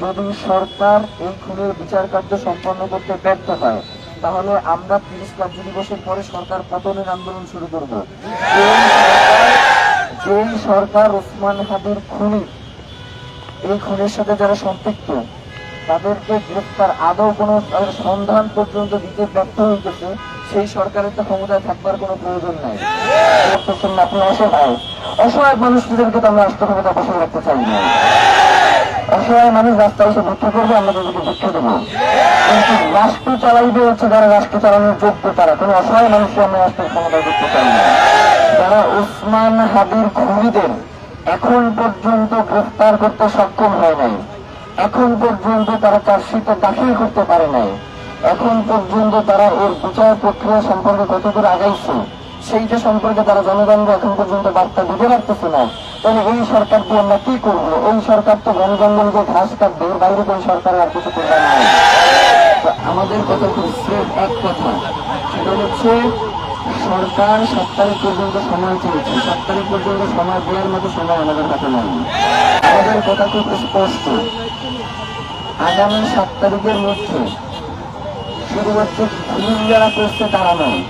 যদি সরকার এই খুনের বিচার কার্য সম্পন্ন করতে ব্যর্থ হয়, তাহলে আমরা তিরিশ কার্য দিবসের পরে সরকার পতনের আন্দোলন শুরু করব। যেই সরকার ওসমান হাদির খুনি, এই খুনের সাথে যারা সম্পৃক্ত, তাদেরকে গ্রেফতার আদৌ কোনো সন্ধান পর্যন্ত দিতে ব্যর্থ হইতেছে সেই সরকারের তো ক্ষমতায় থাকবার কোনো প্রয়োজন নাই। আপনি অসহায়। অসহায় মানুষদেরকে তো আমরা রাষ্ট্র ক্ষমতা বসে রাখতে চাই না। অসহায় মানুষ রাস্তায় এসে ভিক্ষা করবে, আমরা তাদেরকে ভিক্ষা দেবো। কিন্তু রাষ্ট্র চালাইবে হচ্ছে যারা রাষ্ট্র চালানোর যোগ্য, তারা। কোনো অসহায় মানুষকে আমরা রাষ্ট্রের ক্ষমতায় করতে চাই না। যারা ওসমান হাবির খুনিদের এখন পর্যন্ত গ্রেফতার করতে সক্ষম হয় নাই, এখন পর্যন্ত তারা চার্জশিটে দাখিল করতে পারে নাই, এখন পর্যন্ত তারা এর বিচার প্রক্রিয়া সম্পর্কে কতদূর আগাইছে সেইটা সম্পর্কে তারা জনগণকে এখন পর্যন্ত বার্তা দিতে পারতেছে না, তাহলে এই সরকার দিয়ে আমরা কি করব? এই সরকার তো জনগণকে ঘাস কাটবে বাইরে কোন সরকার আর কিছু করবার না। আমাদের কথা খুব এক কথা, সেটা হচ্ছে সরকার সাত তারিখ পর্যন্ত সময় চেয়েছে। সাত তারিখ পর্যন্ত সময় দেওয়ার মতো সময় আমাদের কাছে নাই। আমাদের কথা খুব স্পষ্ট। আগামী সাত তারিখের মধ্যে শুধুমাত্র যারা করছে তারা নয়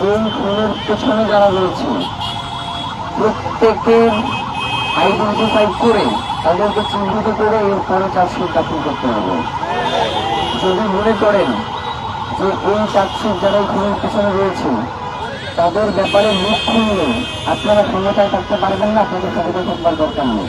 এই খুনের পেছনে যারা রয়েছে, প্রত্যেকের আইডেন্টিফাই করে তাদেরকে চিহ্নিত করে এরপরে চার্জশিট দাখিল করতে হবে। যদি মনে করেন যে এই চার্জশিট যারা খুনের পেছনে রয়েছে, তাদের ব্যাপারে মুখ খুললে আপনারা ক্ষমতায় থাকতে পারবেন না, আপনাদের ক্ষমতায় থাকবার দরকার নেই।